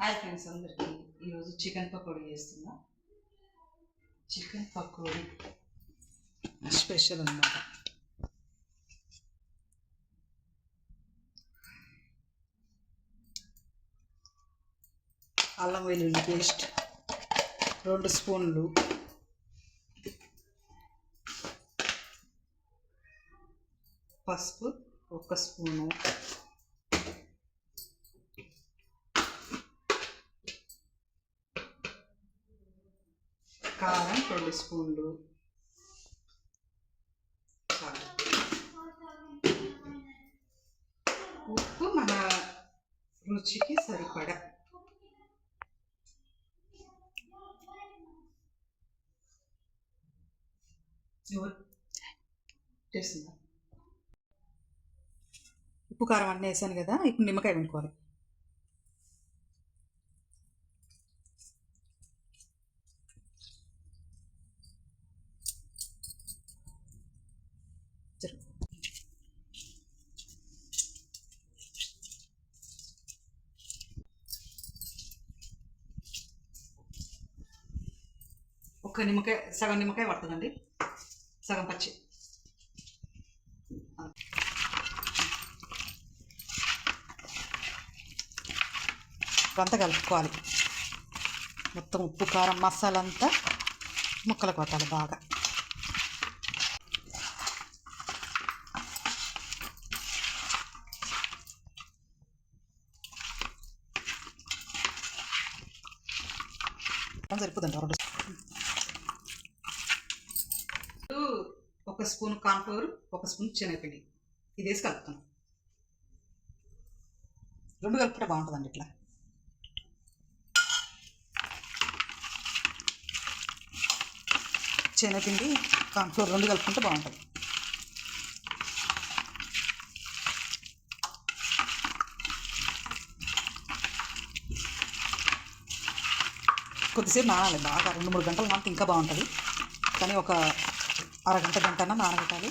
Hi friends అందరికీ. ఈరోజు chicken pakodi చేస్తున్నా. చికెన్ పకోడీ స్పెషల్ అన్నమాట. అల్లం వెల్లుల్లి పేస్ట్ రెండు స్పూన్లు పసుపు ఒక స్పూను కారం రెండు స్పూన్లు. ఉప్పు మన రుచికి సరిపడా. చేస్తుందా ఉప్పు కారం అన్నీ వేసాను కదా ఇప్పుడు నిమ్మకాయ వండుకోవాలి. ఒక్క నిమ్మకాయ సగం నిమ్మకాయ పడుతుందండి. సగం పచ్చి. అంతా కలుపుకోవాలి. మొత్తం ఉప్పు కారం మసాలా అంతా ముక్కలు కొట్టాలి బాగా. సరిపోతుంది రెండు ఇప్పుడు ఒక స్పూన్ కార్న్ఫ్లవర్ ఒక స్పూన్ శనగపిండి. ఇది వేసి కలుపుతాం రెండు కలుపుకుంటే బాగుంటుందండి ఇట్లా. శనగపిండి కార్న్ఫ్లవర్ రెండు కలుపుకుంటే బాగుంటుంది. కొద్దిసేపు నానాలి బాగా రెండు మూడు గంటలు నానితే ఇంకా బాగుంటుంది. కానీ ఒక అరగంట గంట నానబెట్టాలి.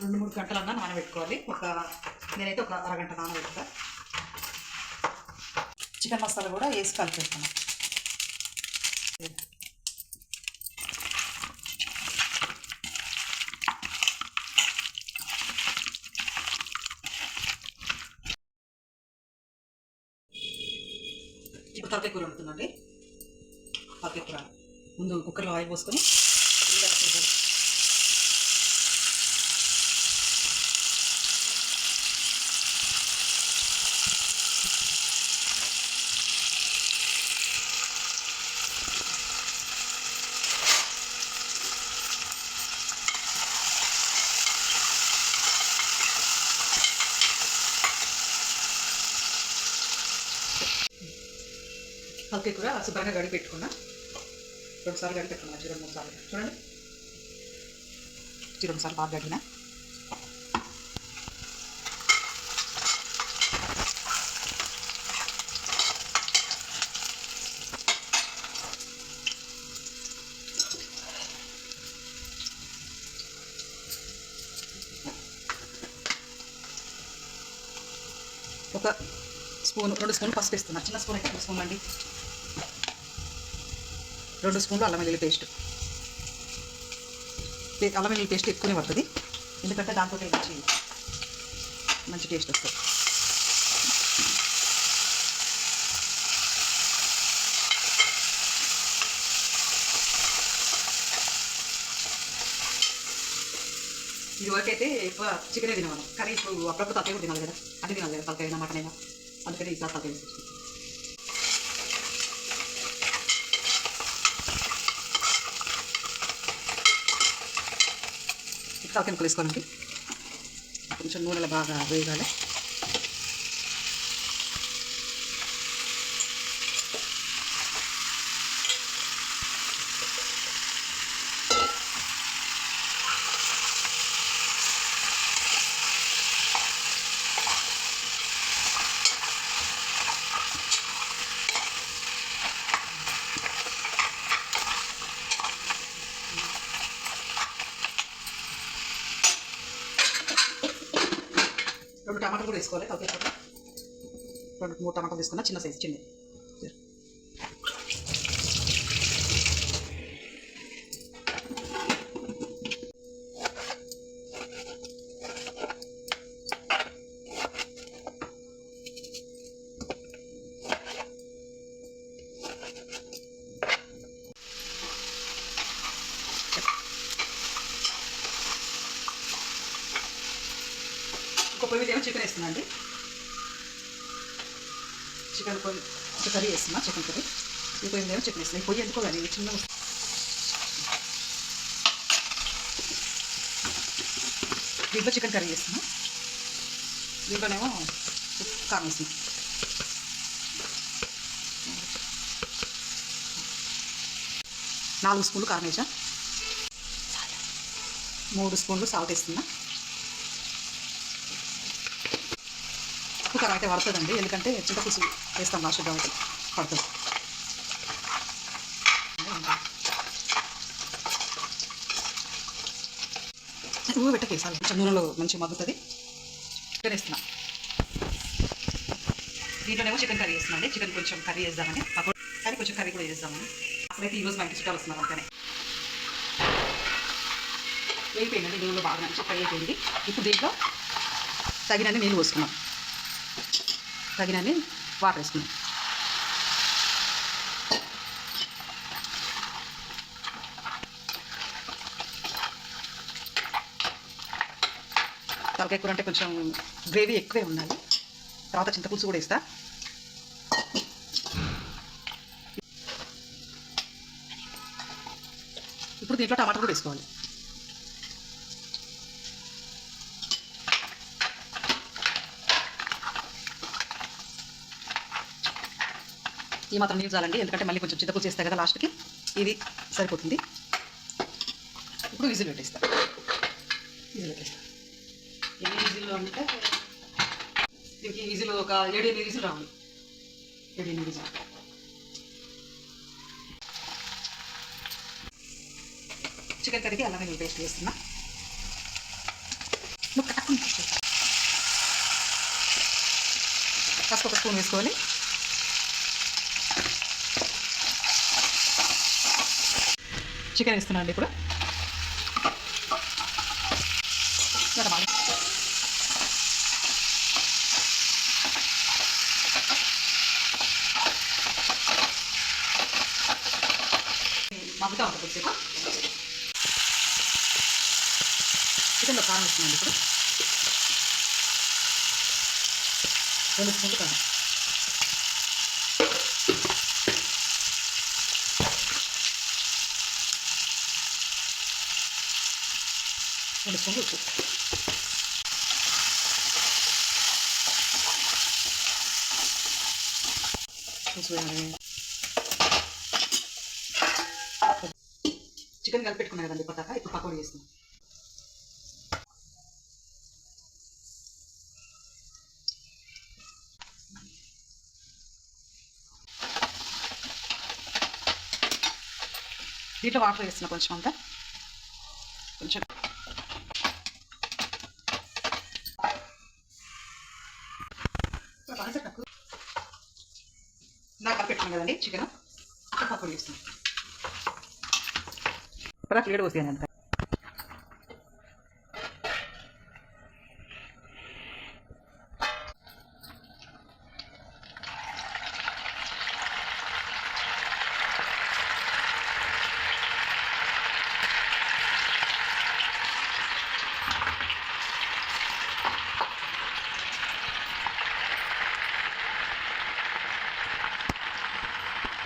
రెండు మూడు గంటలన్నా నానబెట్టుకోవాలి. ఒక నేనైతే ఒక అరగంట నానబెడతా చికెన్ మసాలా కూడా వేసి కలిపేస్తాను ఇప్పుడు తలకాయ కూర వండుతుందండి తలకాయ కూర ముందు కుక్కర్లో ఆయిల్ పోసుకొని ఉల్లిగడ్డ కూర శుభ్రంగా గడి రెండుసార్లు రెండు సార్లు గడి మూడు సార్లు. చూడండి. రెండు సార్లు బాగా కడిగిన ఒక స్పూన్ రెండు స్పూన్లు పసుపు వేస్తున్నా. చిన్న స్పూన్ అయితే ఒక స్పూన్ అండి. రెండు స్పూన్లు అల్లం వెల్లుల్లి పేస్ట్. పే- అల్లం వెల్లుల్లి పేస్ట్ ఎక్కువనే పడుతుంది. ఎందుకంటే దాంతో మంచి మంచి టేస్ట్ వస్తుంది ఇది అయితే ఎక్కువ చికెనే తినవాను కానీ ఇప్పుడు అప్పుడప్పుడు తలకాయ కూడా తినాలి కదా. అన్ని తినాలి కదా తలకాయ మటనైనా. అందుకని ఈసారి తలకాయ వేసేసి తలకాయ వేసుకోవాలండి కొంచెం నూనెలో బాగా వేయగాలి టమాటాలు కూడా వేసుకోవాలి. ఒకే రెండు మూడు టమాటాలు తీసుకున్నా చిన్న సైజు చిన్నది ఇంకో పొయ్యి మీద ఏమో చికెన్ వేస్తున్నా అండి చికెన్ పొయ్యి ఒక కర్రీ వేస్తున్నా చికెన్ కర్రీ. ఈ పొయ్యి ఏమో చికెన్ వేస్తున్నా. ఈ పొయ్యి ఎందుకో కానీ చిన్న దీంట్లో చికెన్ కర్రీ వేస్తున్నా దీంట్లోనేమో ఉప్పు కారం వేస్తున్నా. నాలుగు స్పూన్లు కారం వేసా. మూడు స్పూన్లు సాల్ట్ వేస్తున్నా. ఉప్పు కారం అయితే పడుతుందండి. ఎందుకంటే చింతపులుసు వేస్తాం లాస్ట్ కాబట్టి పడుతుంది. ఊ పెట్టకేసాలి కొంచెం నూనెలో మంచి మగ్గుతుంది. చికెన్ వేస్తున్నా. దీంట్లోనేమో చికెన్ కర్రీ వేస్తున్నాండి చికెన్ కొంచెం కర్రీ వేద్దామని. పకోడీ కానీ కొంచెం కర్రీ కూడా వేద్దామని. అప్పుడైతే ఈరోజు మా ఇంటి చుట్టాలు వస్తున్నారు అంతనే. వేయిపోయిందండి నూనెలో బాగా మంచి ఫ్రై అయిపోయింది. ఇప్పుడు దీంట్లో తగినన్ని నీళ్ళు పోసుకున్నాం తగినన్ని వాటర్ వేసుకున్నాం తలకాయ కూర అంటే కొంచెం గ్రేవీ ఎక్కువే ఉండాలి. తర్వాత చింతపులుసు కూడా వేస్తా. ఇప్పుడు దీంట్లో టమాటా కూడా వేసుకోవాలి. ఈ మాత్రం నీళ్ళు చాలండి. ఎందుకంటే మళ్ళీ కొంచెం చింతపులుసు వేస్తా కదా లాస్ట్కి ఇది సరిపోతుంది. ఇప్పుడు విజిల్ పెట్టేస్తా. విజిల్ పెట్టేస్తా. ఎన్ని విజిల్ అంటే దీనికి విజిల్ ఒక ఏడు ఎనిమిది విజిల్ రావాలి. ఏడు ఎనిమిది విజిల్. చికెన్ కర్రీకి అల్లం వెల్లుల్లి పేస్ట్ వేస్తున్నా నువ్వు ఫస్ట్ ఒక స్పూన్ వేసుకోవాలి చికెన్ వేస్తున్నా ఇప్పుడు. గరమాలి మగ్గుతా ఉంటుంది కొద్దిసేపు చికెన్లో కారం వేస్తున్నాండి ఇప్పుడు. రెండు స్పూన్లు కారం. రెండు ఉప్పు చికెన్ కలిపెట్టుకున్నా కదండి పతాక. ఇప్పుడు పకోడీ వేస్తున్నాం దీంట్లో వాటర్ వేస్తున్నా కొంచెం అంతా. కొంచెం కలిపి పెట్టుకున్నాం కదండి చికెన్ ఇంకా పకోడీ వేస్తున్నాం పదా ప్లేట్ పోసాను అంత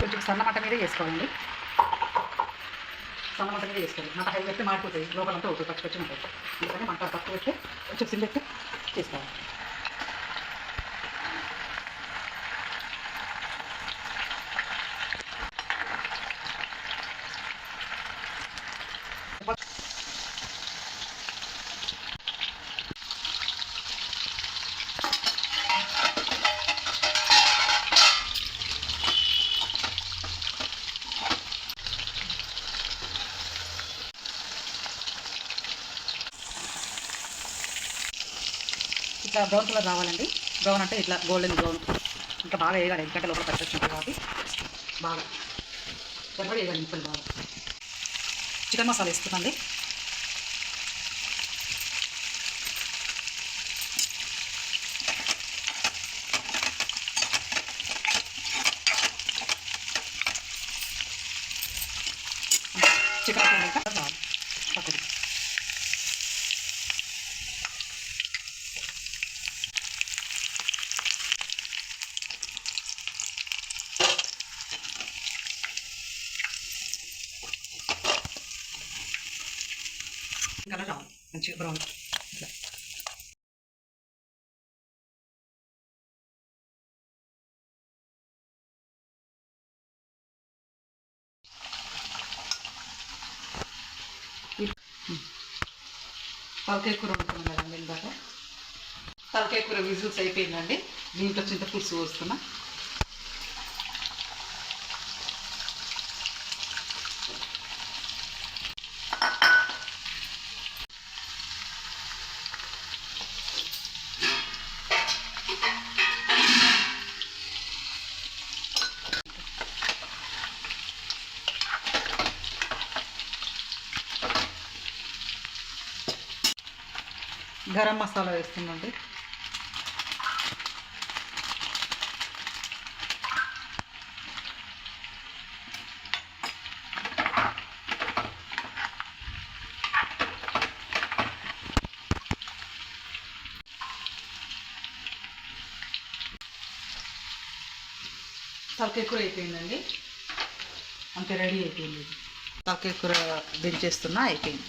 కొంచెం సన్న మంట మీదే చేసుకోవాలండి. సన్న మంట మీద చేసుకోవాలి. మంట హై పెడితే మాడిపోతుంది లోపలంతా అవుతుంది పచ్చి పచ్చి ఉంటుంది అందుకని మంట తక్కువ పెట్టి కొంచెం సిమ్ పెట్టి చేసుకోవాలి. ఇట్లా బ్రౌన్ కలర్ రావాలండి. బ్రౌన్ అంటే ఇట్లా గోల్డెన్ బ్రౌన్ ఇంకా బాగా వేయాలి ఎందుకంటే లోపల పచ్చడి కాబట్టి. బాగా. త్వరగా వేయాలి ముక్కలు బాగా. చికెన్ మసాలా వేస్తుందండి చికెన్ ఇంకా బాగా పక్కది కలర్ రావాలి మంచిగా బ్రౌన్. ఇట్లా తలకాయ కూర వండుకున్నాం కదండి ఇందాక తలకాయ కూర విజిల్స్ అయిపోయిందండి. దీంట్లో చింతపులుసు పోస్తున్నా గరం మసాలా వేస్తుందండి. తలకాయ కూర అయిపోయిందండి. అంతే రెడీ అయిపోయింది. తలకాయ కూర దించేస్తున్నా అయిపోయింది.